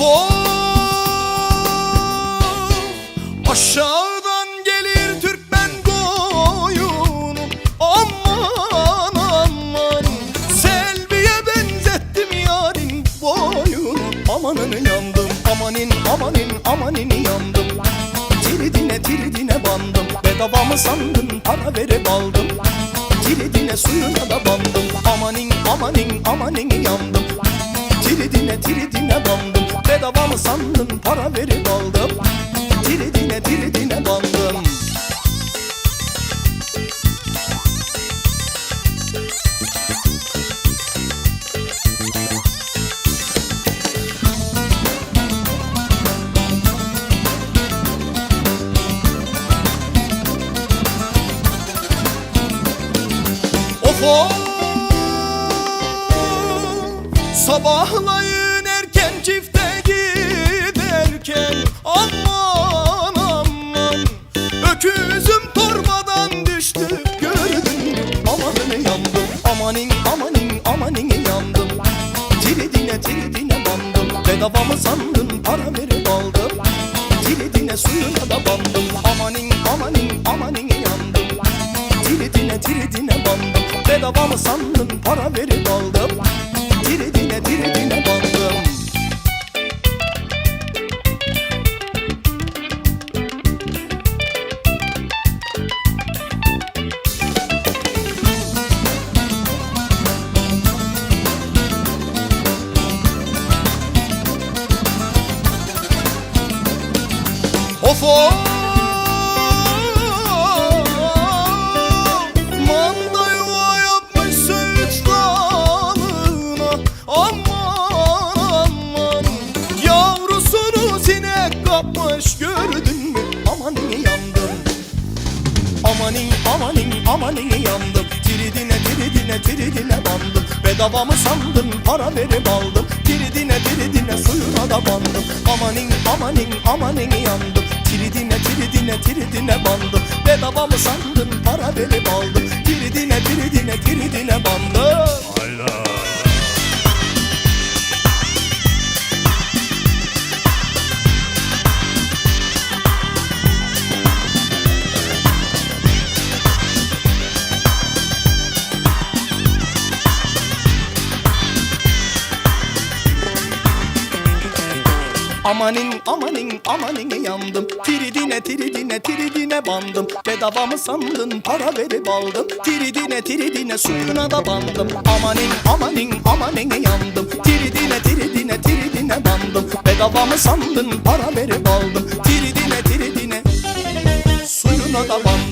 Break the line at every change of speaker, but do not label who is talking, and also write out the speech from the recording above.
Of Aşağıdan gelir Türkmen koyunu. Aman aman Selvi'ye benzettim yarın boyunu. Amanın yandım amanin amanin amanin yandım. Tiridine tiridine bandım. Bedava mı sandın para verip aldım. Tiridine suyuna da bandım. Amanin amanin amanin yandım. Tiridine tiridine bandım. Bedava mı sandın? Para verip aldım. Tiridine tiridine bandım. Of of Sabahlayın Amanin amanin amanin yandım. Tiridine tiridine bandım. Bedava mı sandın para verip aldım. Tiridine suyuna da bandım. Amanin amanin amanin yandım. Tiridine tiridine bandım. Bedava mı sandın para verip aldım kapmış gördün mü? Aman yandım. Amanin amanin amanin yandım. Tiridine tiridine tiridine bandım. Bedava mı sandın para verip aldım. Tiridine tiridine suyuna da bandım. Amanin amanin amanin yandım. Tiridine tiridine tiridine bandım. Bedava mı sandın para verip aldım. Tiridine tiridine tiridine bandım Amanin amanin amanin yandım. Tiridine tiridine tiridine bandım. Bedava mı sandın para verip aldım. Tiridine tiridine suyuna da bandım. Amanin amanin amanin yandım. Tiridine tiridine tiridine bandım. Bedava mı sandın para verip aldım. Tiridine tiridine suyuna da bandım